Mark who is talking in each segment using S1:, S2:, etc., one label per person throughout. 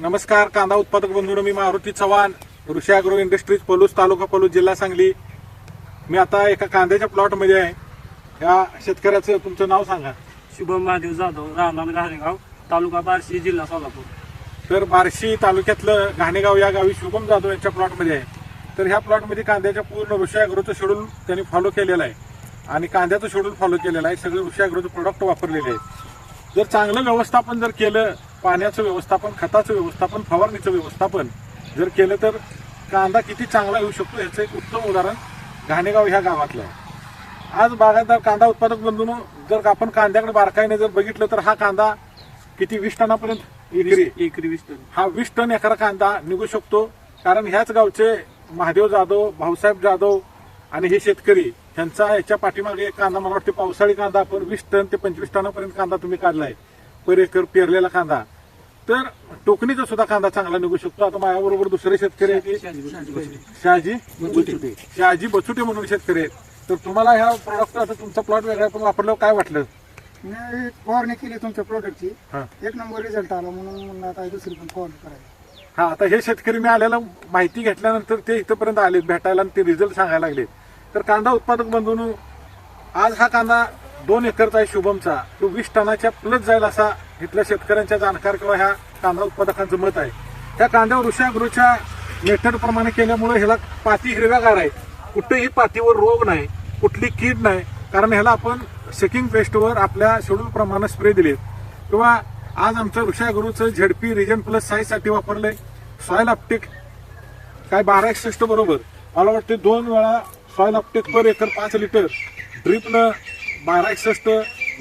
S1: नमस्कार कांदा उत्पादक बंधूंनो मी मारुती चव्हाण ऋषी अॅग्रो इंडस्ट्रीज पलूस तालुका पलूस जिल्हा सांगली. मी आता एका कांद्याच्या प्लॉटमध्ये आहे. या शेतकऱ्याचं तुमचं नाव सांगा.
S2: शुभम महादेव जाधव राहणार घाणेगाव तालुका बार्शी जिल्हा सोलापूर.
S1: तर बार्शी तालुक्यातलं घाणेगाव या गावी शुभम जाधव यांच्या प्लॉटमध्ये आहे. तर ह्या प्लॉटमध्ये कांद्याच्या पूर्ण ऋषी अॅग्रोचं शेड्यूल त्यांनी फॉलो केलेलं आहे. आणि कांद्याचं शेड्यूल फॉलो केलेलं आहे. सगळे ऋषी अॅग्रोचे प्रोडक्ट वापरलेले आहेत. जर चांगलं व्यवस्थापन जर केलं पाण्याचं व्यवस्थापन खताचं व्यवस्थापन फवारणीचं व्यवस्थापन जर केलं तर कांदा किती चांगला येऊ शकतो याचं एक उत्तम उदाहरण घाणेगाव ह्या गावातलं आहे. आज बागायतदार कांदा उत्पादक बंधून जर आपण कांद्याकडे बारकाईने जर बघितलं तर हा कांदा किती वीस टनापर्यंत एकरी
S2: एकरी वीस टन.
S1: हा वीस टन एकरा कांदा निघू शकतो. कारण ह्याच गावचे महादेव जाधव भाऊसाहेब जाधव आणि हे शेतकरी ह्यांचा याच्या पाठीमागे कांदा मला वाटते पावसाळी कांदा आपण वीस टन ते पंचवीस टनापर्यंत कांदा तुम्ही काढलाय. पर एकर पेरलेला कांदा. तर टोकणीचा सुद्धा कांदा चांगला निघू शकतो. आता माझ्याबरोबर दुसरे शेतकरी आहेत. ते शहाजी बचुटे शहाजी बचुटे म्हणून शेतकरी आहेत. तर तुम्हाला ह्या प्रोडक्ट आता तुमचा प्लॉट वेगळा पण वापरल्यावर काय वाटलं?
S3: मी फवारणी केली तुमच्या प्रोडक्टची. एक नंबर रिझल्ट आला म्हणून आता दुसरी पण फवारणी करायची
S1: हा आता हे शेतकरी मी आलेला माहिती घेतल्यानंतर ते इथपर्यंत आले भेटायला आणि ते रिझल्ट सांगायला लागले तर कांदा उत्पादक बंधून आज हा कांदा दोन एकरचा आहे शुभमचा. तो वीस टनाच्या प्लस जाईल असा इथल्या शेतकऱ्यांच्या जाणकार किंवा ह्या कांदा उत्पादकांचं मत आहे. त्या कांद्यावर ऋषागृहच्या मेथडप्रमाणे केल्यामुळे ह्याला पाती हिरव्यागार आहे. कुठेही पातीवर रोग नाही कुठली कीड नाही. कारण ह्याला आपण सेकिंग पेस्टवर आपल्या शेड्यूल प्रमाणे स्प्रे दिले किंवा आज आमचं ऋषागुरूचं झेडपी रिजन प्लस साईजसाठी वापरलंय. सॉयल अपटेक काय बारा एकसष्ट बरोबर. मला वाटते दोन वेळा सॉयल अपटेक पर एकर पाच लिटर ड्रिपनं बारा एकसष्ट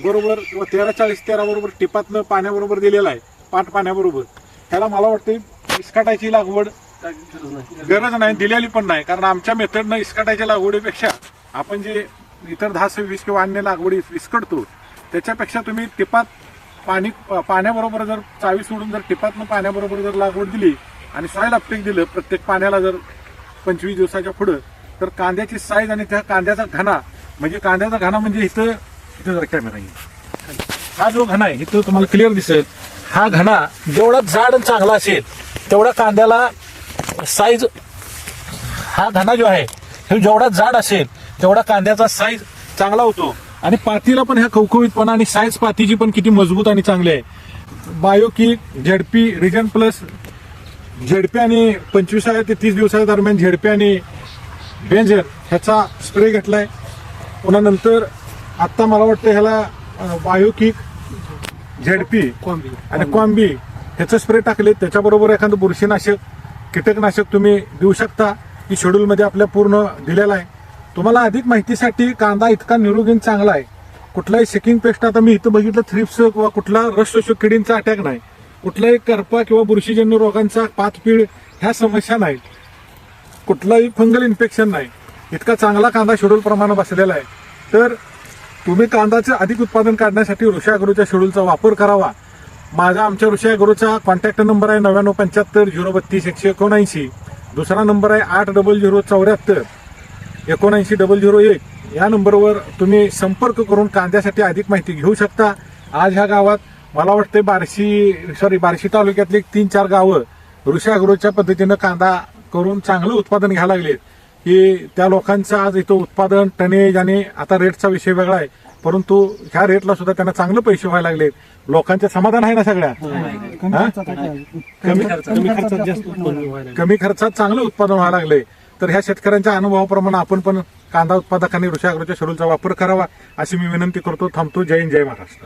S1: बरोबर किंवा तेरा चाळीस तेरा बरोबर टिपातनं पाण्याबरोबर दिलेला आहे. पाट पाण्याबरोबर. ह्याला मला वाटते इस्काटायची लागवड गरज नाही दिलेली पण नाही. कारण आमच्या मेथडनं इस्काटायच्या लागवडीपेक्षा आपण जे इतर दहा सव्वीस किंवा अन्य लागवडी विस्कटतो त्याच्यापेक्षा तुम्ही टिपात पाणी पाण्याबरोबर जर चावी सोडून जर टिपातनं पाण्याबरोबर जर लागवड दिली आणि सॉईल अपटेक दिलं प्रत्येक पाण्याला जर पंचवीस दिवसाच्या पुढं तर कांद्याची साईज आणि त्या कांद्याचा घना म्हणजे कांद्याचा घाणा म्हणजे इथं इथं जर कॅमेरा येईल हा जो घाणा आहे इथं तुम्हाला क्लिअर दिसेल. हा घाणा जेवढा जाड आणि चांगला असेल तेवढा कांद्याला साईज हा घाणा जो आहे हे जेवढा जाड असेल तेवढा कांद्याचा साईज चांगला होतो. आणि पातीला पण ह्या खवखवीतपणा आणि साईज पातीची पण किती मजबूत आणि चांगली आहे. Biokick ZP region plus ZP आणि पंचवीसाव्या ते तीस दिवसाच्या दरम्यान झेडपी आणि बेंझर ह्याचा स्प्रे घेतलाय. पुन्हा नंतर आता मला वाटतं ह्याला बायोकिक झेडपी आणि कॉम्बी ह्याचं स्प्रे टाकले त्याच्याबरोबर एखादं बुरशीनाशक कीटकनाशक तुम्ही देऊ शकता. की शेड्यूलमध्ये आपल्या पूर्ण दिलेला आहे. तुम्हाला अधिक माहितीसाठी कांदा इतका निरोगी आणि चांगला आहे. कुठलाही शेकिंग पेस्ट आता मी इथं बघितलं थ्रिप्स किंवा कुठला रस शोषक किडींचा अटॅक नाही. कुठलाही करपा किंवा बुरशीजन्य रोगांचा पातपीळ ह्या समस्या नाहीत कुठलाही फंगल इन्फेक्शन नाही. इतका चांगला कांदा शेड्यूल प्रमाणे बसलेला आहे. तर तुम्ही कांद्याचं अधिक उत्पादन काढण्यासाठी ऋषा अग्रोच्या शेड्यूलचा वापर करावा. माझा आमच्या ऋषा अग्रोचा कॉन्टॅक्ट नंबर आहे नव्याण्णव पंच्याहत्तर झिरो बत्तीस एकशे एकोणऐंशी. दुसरा नंबर आहे आठ डबल झिरो चौऱ्याहत्तर एकोणऐंशी डबल झिरो एक. या नंबरवर तुम्ही संपर्क करून कांद्यासाठी अधिक माहिती घेऊ शकता. आज ह्या गावात मला वाटते बार्शी सॉरी बार्शी तालुक्यातली एक तीन चार गावं ऋषी अग्रोच्या पद्धतीनं कांदा करून चांगलं उत्पादन घ्यायला लागले की त्या लोकांचं आज इथं उत्पादन टनेज आणि आता रेटचा विषय वेगळा आहे. परंतु ह्या रेटला सुद्धा त्यांना चांगले पैसे व्हायला लागलेत. लोकांचे समाधान आहे ना सगळ्या?
S3: कमी
S1: हा?
S3: खर्चात.
S1: कमी खर्चात चांगलं उत्पादन व्हायला लागलंय तर ह्या शेतकऱ्यांच्या अनुभवाप्रमाणे आपण पण कांदा उत्पादकांनी ऋषी अग्रोच्या शेड्यूलचा वापर करावा अशी मी विनंती करतो. थांबतो. जय हिंद जय महाराष्ट्र.